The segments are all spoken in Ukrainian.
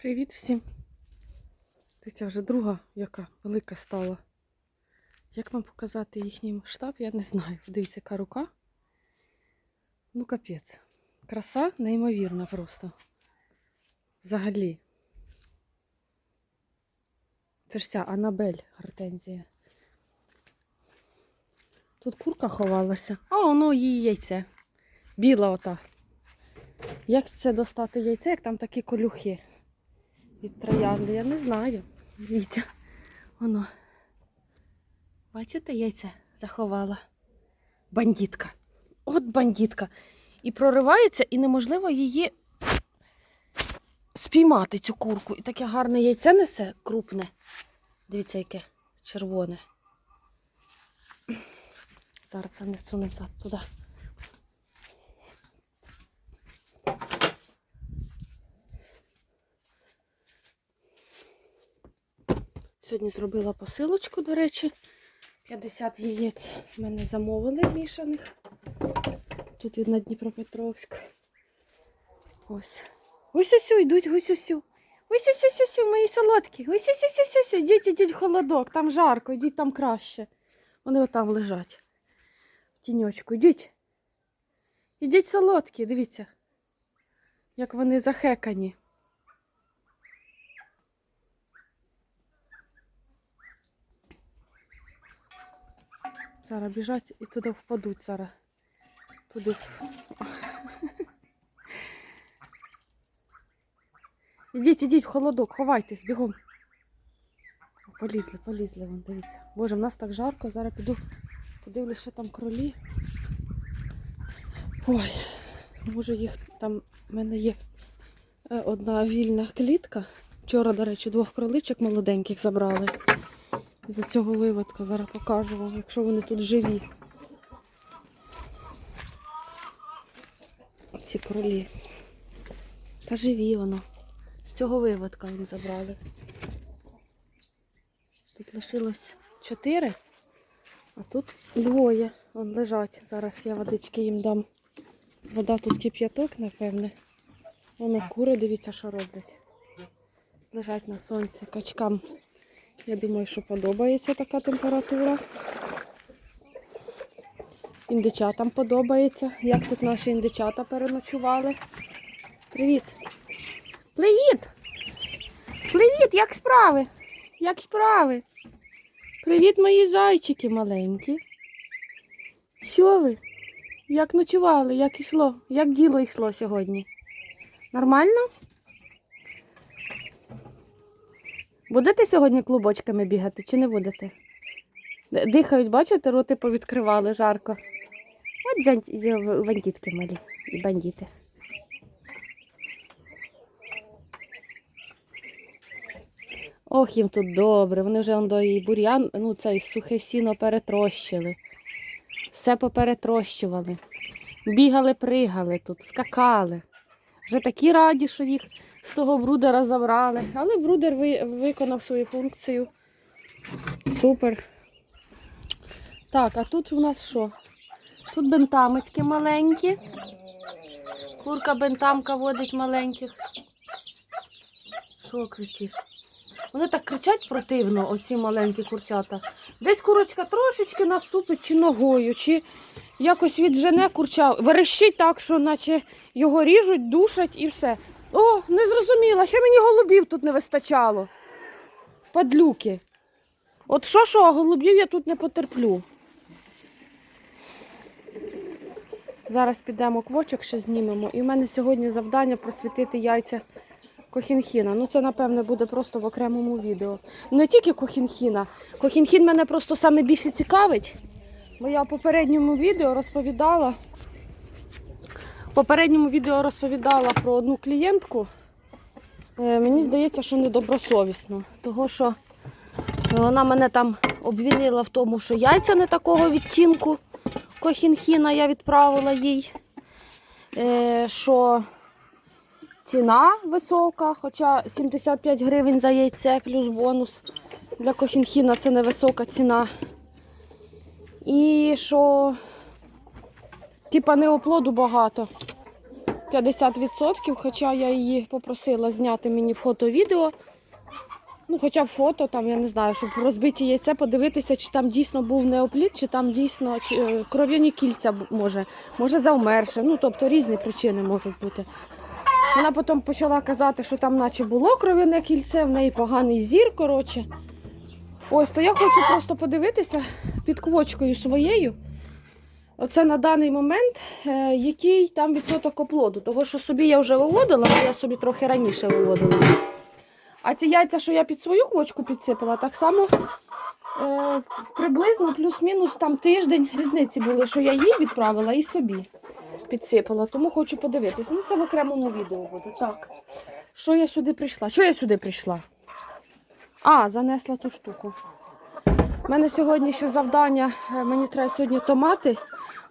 Привіт всім. Дивіться, вже друга, яка велика стала. Як вам показати їхній масштаб, я не знаю. Дивіться, яка рука. Ну, капець. Краса неймовірна просто. Взагалі. Це ж ця Анабель гортензія. Тут курка ховалася. А воно її яйце. Біла ота. Як це достати яйце, як там такі колюхи від троянди? Я не знаю. Дивіться. Воно. Бачите, яйце заховала. Бандитка. От бандитка. І проривається, і неможливо її спіймати, цю курку. І таке гарне яйце несе крупне. Дивіться, яке червоне. Зараз занесу назад туди. Сьогодні зробила посилочку, до речі. 50 яєць в мене замовили мішаних. Тут і на Дніпропетровськ. Ось. Ось ось йдуть, ось ось. ось. Ось ось мої солодкі. Ось ось ось ось. Йдіть, йдіть в холодок, там жарко, йдіть там краще. Вони отам лежать. В тіньочку. Йдіть. Ідіть солодкі, дивіться. Як вони захекані. Зараз біжать і туди впадуть зараз. Туди. Ідіть, ідіть в холодок, ховайтесь, бігом. Полізли, полізли, вон, дивіться. Боже, в нас так жарко, зараз піду подивлюсь, що там кролі. Ой, може їх там в мене є е, одна вільна клітка. Вчора, до речі, двох кроличок молоденьких забрали. За цього виводка зараз покажу вам, якщо вони тут живі. Ці кролі. Та живі воно. З цього виводка їм забрали. Тут лишилось чотири, а тут двоє. Вон лежать. Зараз я водички їм дам. Вода тут кип'яток, напевне. Воно кури, дивіться, що роблять. Лежать на сонці качкам. Я думаю, що подобається така температура. Індичатам подобається. Як тут наші індичата переночували. Привіт! Привіт! Привіт! Як справи? Як справи? Привіт, мої зайчики маленькі. Що ви? Як ночували? Як йшло? Як діло йшло сьогодні? Нормально? Будете сьогодні клубочками бігати чи не будете? Дихають, бачите, роти повідкривали жарко. От бандитки малі і бандити. Ох, їм тут добре. Вони вже до і бур'ян, ну цей сухе сіно перетрощили. Все поперетрощували. Бігали, пригали тут, скакали. Вже такі раді, що їх з того брудера забрали. Але брудер ви- виконав свою функцію. Супер. Так, а тут у нас що? Тут бентамочки маленькі. Курка бентамка водить маленьких. Що кричиш? Вони так кричать противно, оці маленькі курчата. Десь курочка трошечки наступить чи ногою, чи якось віджене курча. Верещить так, що наче його ріжуть, душать і все. О, не зрозуміла, що мені голубів тут не вистачало. Падлюки. От що, що, а голубів я тут не потерплю. Зараз підемо квочок ще знімемо. І в мене сьогодні завдання просвітити яйця кохінхіна. Ну це, напевне, буде просто в окремому відео. Не тільки кохінхіна. Кохінхін мене просто саме більше цікавить. Бо я в попередньому відео розповідала. В попередньому відео розповідала про одну клієнтку. Е, Мені здається, що недобросовісно. Того, що вона мене там обвінила в тому, що яйця не такого відтінку кохінхіна я відправила їй. Е, Що ціна висока, хоча 75 гривень за яйце плюс бонус. Для кохінхіна це невисока ціна. І що, типа, неоплоду багато. 50%, хоча я її попросила зняти мені фото-відео. Ну, хоча б фото, там, я не знаю, щоб розбиті яйце, подивитися, чи там дійсно був неоплід, чи там дійсно чи, е, кров'яні кільця може, може завмерше. Ну, тобто різні причини можуть бути. Вона потім почала казати, що там наче було кров'яне кільце, в неї поганий зір, коротше. Ось, то я хочу просто подивитися під квочкою своєю. Оце на даний момент, е, який там відсоток оплоду. Того, що собі я вже виводила, бо я собі трохи раніше виводила. А ці яйця, що я під свою квочку підсипала, так само е, приблизно плюс-мінус там тиждень різниці були, що я їй відправила і собі підсипала. Тому хочу подивитися. Ну, це в окремому відео буде. Так. Що я сюди прийшла? Що я сюди прийшла? А, занесла ту штуку. У мене сьогодні ще завдання, е, мені треба сьогодні томати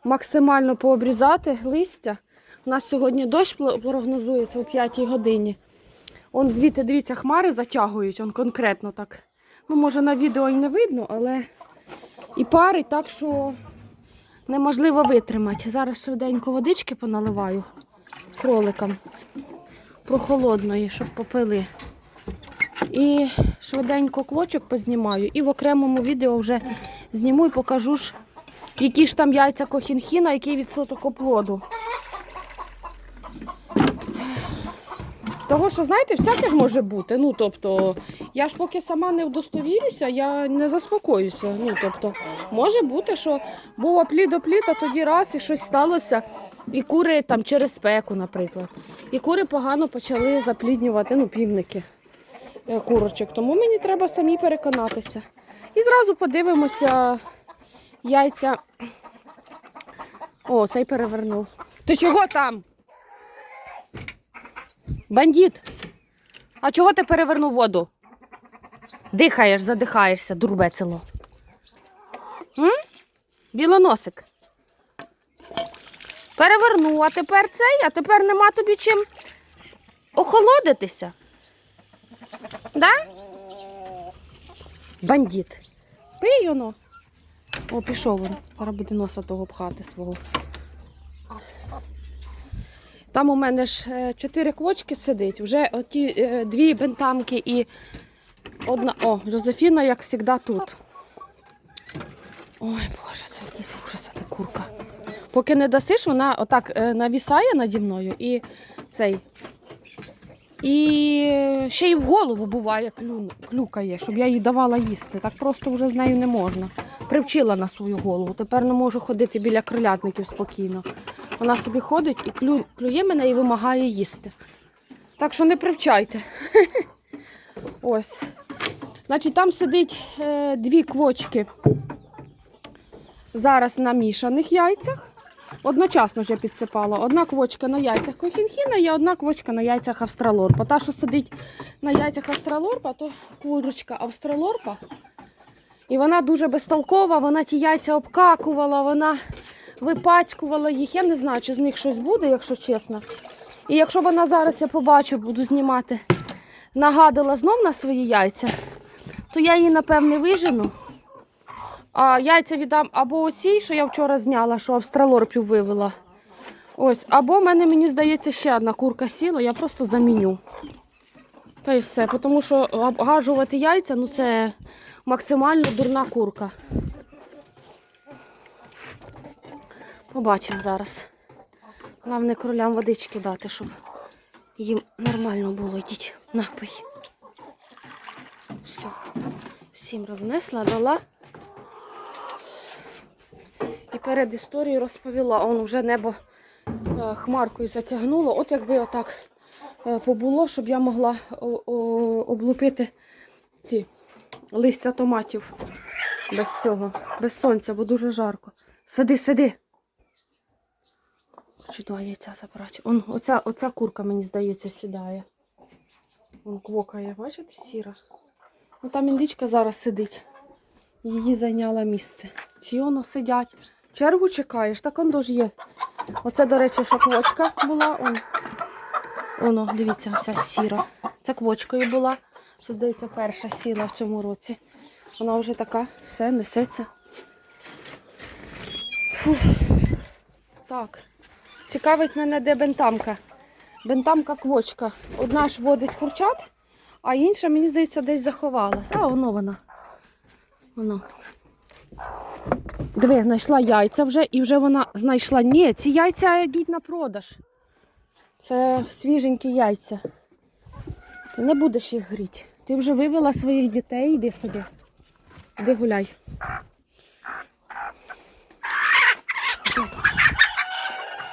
максимально пообрізати листя. У нас сьогодні дощ прогнозується о 5 годині. Он звідти, дивіться, хмари затягують, он конкретно так. Ну, може, на відео і не видно, але і парить так, що неможливо витримати. Зараз швиденько водички поналиваю кроликам прохолодної, щоб попили. І швиденько квочок познімаю. І в окремому відео вже зніму і покажу ж, які ж там яйця кохінхіна, який відсоток оплоду. Того, що, знаєте, всяке ж може бути. Ну, тобто, я ж поки сама не удостовірюся, я не заспокоюся. Ну, тобто, може бути, що був оплід оплід, а тоді раз і щось сталося. І кури там через спеку, наприклад. І кури погано почали запліднювати, ну, півники е, курочок. Тому мені треба самі переконатися. І зразу подивимося яйця. О, цей перевернув. Ти чого там? Бандит. А чого ти перевернув воду? Дихаєш, задихаєшся, дурбецело. М? Білоносик. Перевернув, а тепер цей, а тепер нема тобі чим охолодитися. Да? Бандит. Пий воно. О, пішов він. Зараз буде носа того пхати свого. Там у мене ж е, чотири квочки сидить. Вже оті е, дві бентамки і одна. О, Жозефіна, як завжди, тут. Ой, Боже, це якийсь ужас, ця курка. Поки не дасиш, вона отак е, навісає наді мною і цей. І ще й в голову буває клюкає, щоб я їй давала їсти. Так просто вже з нею не можна. Привчила на свою голову. Тепер не можу ходити біля кролятників спокійно. Вона собі ходить і клю, клює мене і вимагає їсти. Так що не привчайте. Ось. Значить, там сидить е, дві квочки зараз на мішаних яйцях. Одночасно я підсипала. Одна квочка на яйцях кохінхіна і одна квочка на яйцях австралорпа. Та, що сидить на яйцях австралорпа, то курочка австралорпа. І вона дуже безтолкова, вона ті яйця обкакувала, вона випацькувала їх. Я не знаю, чи з них щось буде, якщо чесно. І якщо вона зараз я побачу, буду знімати, нагадала знов на свої яйця, то я її, напевне, вижену. А яйця віддам або оцій, що я вчора зняла, що австралорпів вивела. Ось, або в мене, мені здається, ще одна курка сіла, я просто заміню. Та й все, тому що обгажувати яйця, ну це максимально дурна курка. Побачимо зараз. Головне кролям водички дати, щоб їм нормально було. Йдіть, напий. Все. Всім рознесла, дала. І перед історією розповіла, он вже небо е, хмаркою затягнуло. От якби отак побуло, щоб я могла облупити ці листя томатів без цього, без сонця, бо дуже жарко. Сиди, сиди. Хочу два яйця забрати. Он, оця, оця курка, мені здається, сідає. Вон квокає, бачите, сіра. Ну там індичка зараз сидить. Її зайняла місце. Ці воно сидять. Чергу чекаєш, так он ж є. Оце, до речі, що квочка була. Он. Воно, дивіться, оця сіра. Це квочкою була. Це, здається, перша сіла в цьому році. Вона вже така, все, несеться. Фух. Так. Цікавить мене, де бентамка. бентамка квочка. Одна ж водить курчат, а інша, мені здається, десь заховалась. А, воно вона. Воно. Диви, знайшла яйця вже і вже вона знайшла. Ні, ці яйця йдуть на продаж. Це свіженькі яйця. Ти не будеш їх гріти. Ти вже вивела своїх дітей, іди сюди. Іди гуляй.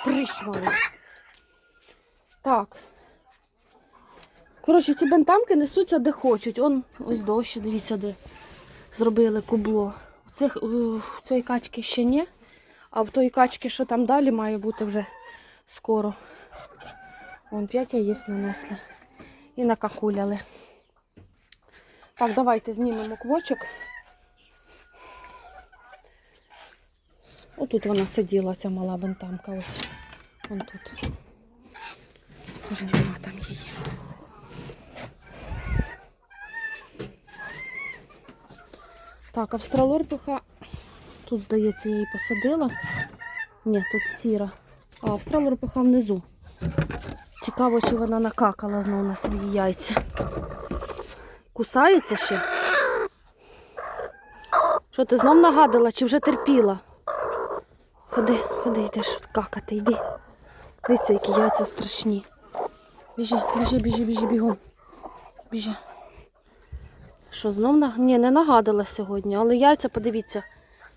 Іди. Так. Коротше, ці бентамки несуться де хочуть. Он ось дощ, дивіться, де зробили кубло. У цих, у цієї качки ще ні, а в тої качки, що там далі, має бути вже скоро. Вон п'ять яєць нанесли і накакуляли. Так, давайте знімемо квочок. Отут вона сиділа, ця мала бентамка. Ось. Вон тут. Вже нема там її. Так, австралорпиха. Тут, здається, я її посадила. Ні, тут сіра. А австралорпиха внизу. Цікаво, чи вона накакала знову на свої яйця. Кусається ще? Що ти знов нагадала, чи вже терпіла? Ходи, ходи, йдеш какати, йди. Дивіться, які яйця страшні. Біжи, біжи, біжи, біжи, бігом. Біжи. Що, знов на... Ні, не нагадала сьогодні, але яйця, подивіться,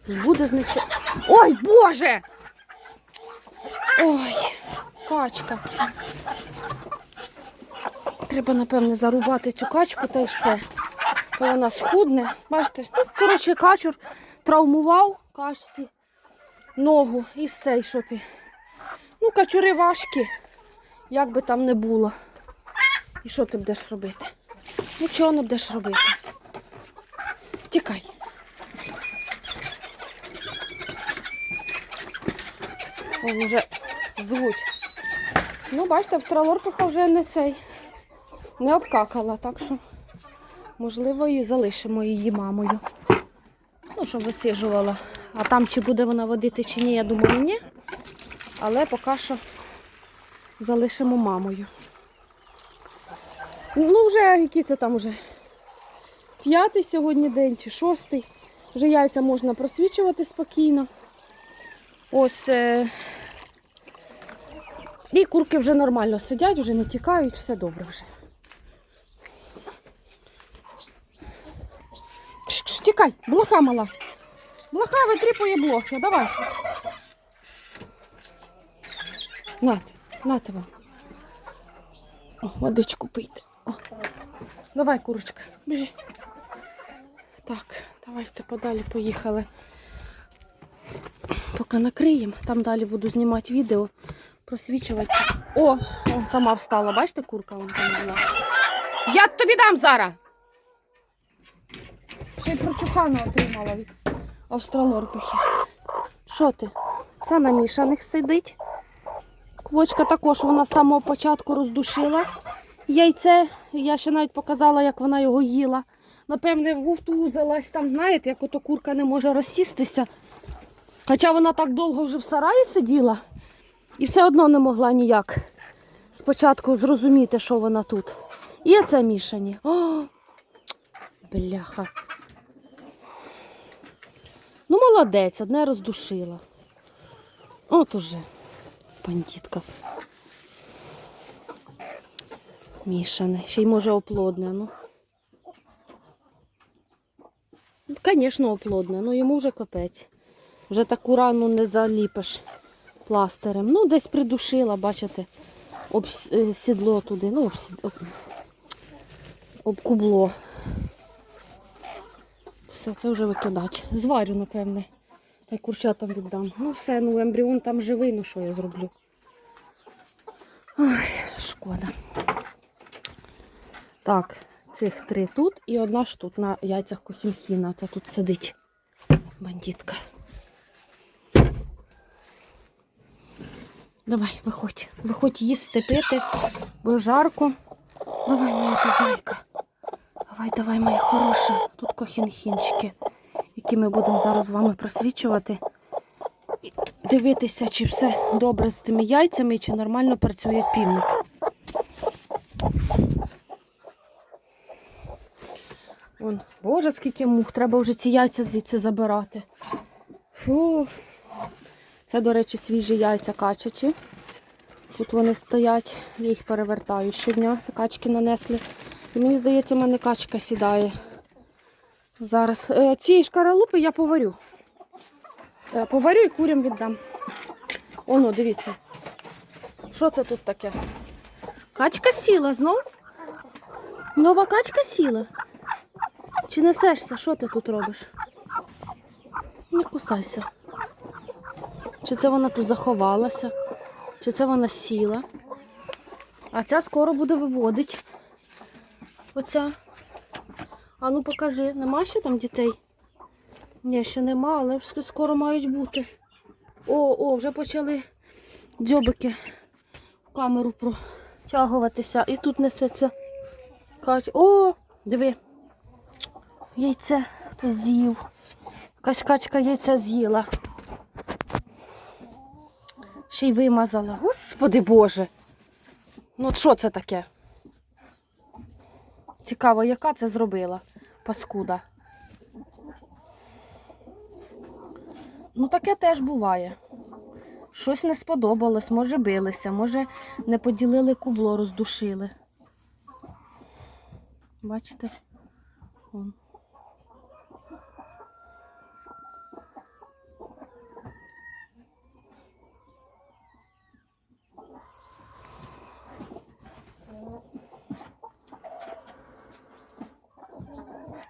збуде з. Ой, Боже! Ой, качка. Треба, напевне, зарубати цю качку та й все. То вона схудне. Бачите, ну, коротше, качур травмував качці ногу і все, і що ти. Ну, качури важкі, як би там не було. І що ти будеш робити? Нічого не будеш робити. Тікай. Вон вже звуть. Ну, бачите, австралорпиха вже не цей не обкакала, так що, можливо, і залишимо її мамою. Ну, щоб висижувала. А там чи буде вона водити, чи ні, я думаю, ні. Але поки що залишимо мамою. Ну, вже який це там вже п'ятий сьогодні день чи шостий. Вже яйця можна просвічувати спокійно. Ось. Е... І курки вже нормально сидять, вже не тікають, все добре вже. Тікай, блоха мала. Блоха витріпує блохи, давай. Нате, нате вам. О, водичку пийте. О. Давай, курочка, біжи. Так, давайте подалі поїхали. Поки накриємо, там далі буду знімати відео, просвічувати. О, сама встала, бачите, курка вон там була. Я тобі дам зараз. Прочухану отримала від австралорпихи. Що ти? Це на мішаних сидить. Квочка також вона з самого початку роздушила яйце. Я ще навіть показала, як вона його їла. Напевне, вовтузилась там, знаєте, як ото курка не може розсістися. Хоча вона так довго вже в сараї сиділа і все одно не могла ніяк спочатку зрозуміти, що вона тут. І це мішані. О, бляха. Ну, молодець, одне роздушила. От уже бандитка. Мішане. Ще й може оплодне, ну. Звісно, оплодне, ну йому вже капець. Вже таку рану не заліпиш пластирем. Ну, десь придушила, бачите, об е, сідло туди, ну, об, об, об Все, це вже викидати. Зварю, напевне. Та й курчатам віддам. Ну все, ну ембріон там живий, ну що я зроблю. Ой, шкода. Так, цих три тут і одна ж тут на яйцях кохінхіна. Це тут сидить бандитка. Давай, виходь. Виходь їсти, пити, бо жарко. Давай, моя зайка. Давай, давай, моя хороша. Тут кохінхінчики, які ми будемо зараз з вами просвічувати. І дивитися, чи все добре з тими яйцями, і чи нормально працює півник. Вон, боже, скільки мух, треба вже ці яйця звідси забирати. Фу. Це, до речі, свіжі яйця качачі. Тут вони стоять, я їх перевертаю щодня, це качки нанесли. Мені здається, в мене качка сідає. Зараз. Е, ці шкаралупи я поварю. Е, поварю і курям віддам. Оно, дивіться. Що це тут таке? Качка сіла знов? Нова качка сіла. Чи несешся? Що ти тут робиш? Не кусайся. Чи це вона тут заховалася? Чи це вона сіла? А ця скоро буде виводити. Оця. А ну покажи, нема ще там дітей? Ні, ще нема, але вже скоро мають бути. О, о, вже почали дзьобики в камеру протягуватися. І тут несеться. Кач. О, диви. Яйце з'їв. Якась качка яйця з'їла. Ще й вимазала. Господи Боже. Ну що це таке? Цікаво, яка це зробила паскуда. Ну, таке теж буває. Щось не сподобалось, може билися, може не поділили кубло, роздушили. Бачите? Вон.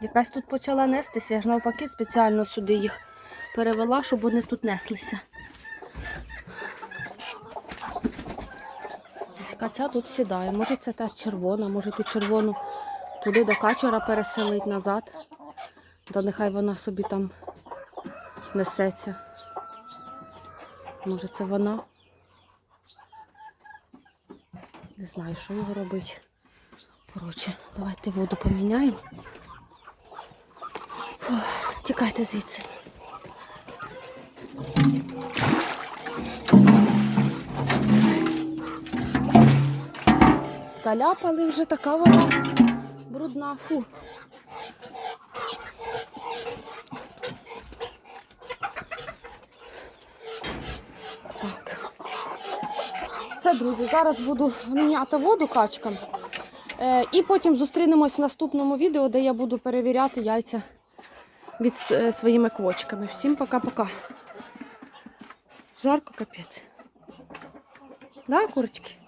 Якась тут почала нестися, я ж навпаки спеціально сюди їх перевела, щоб вони тут неслися. Яка ця тут сідає. Може це та червона, може ту червону туди до качера переселить назад. Та нехай вона собі там несеться. Може це вона? Не знаю, що його робити. Коротше, давайте воду поміняємо. Тікайте звідси. Сталяпали вже така вона брудна. Фу. Так. Все, друзі, зараз буду міняти воду качкам. Е, і потім зустрінемось в наступному відео, де я буду перевіряти яйця від е, своїми квочками. Всім пока-пока. Жарко капець. Да, курочки?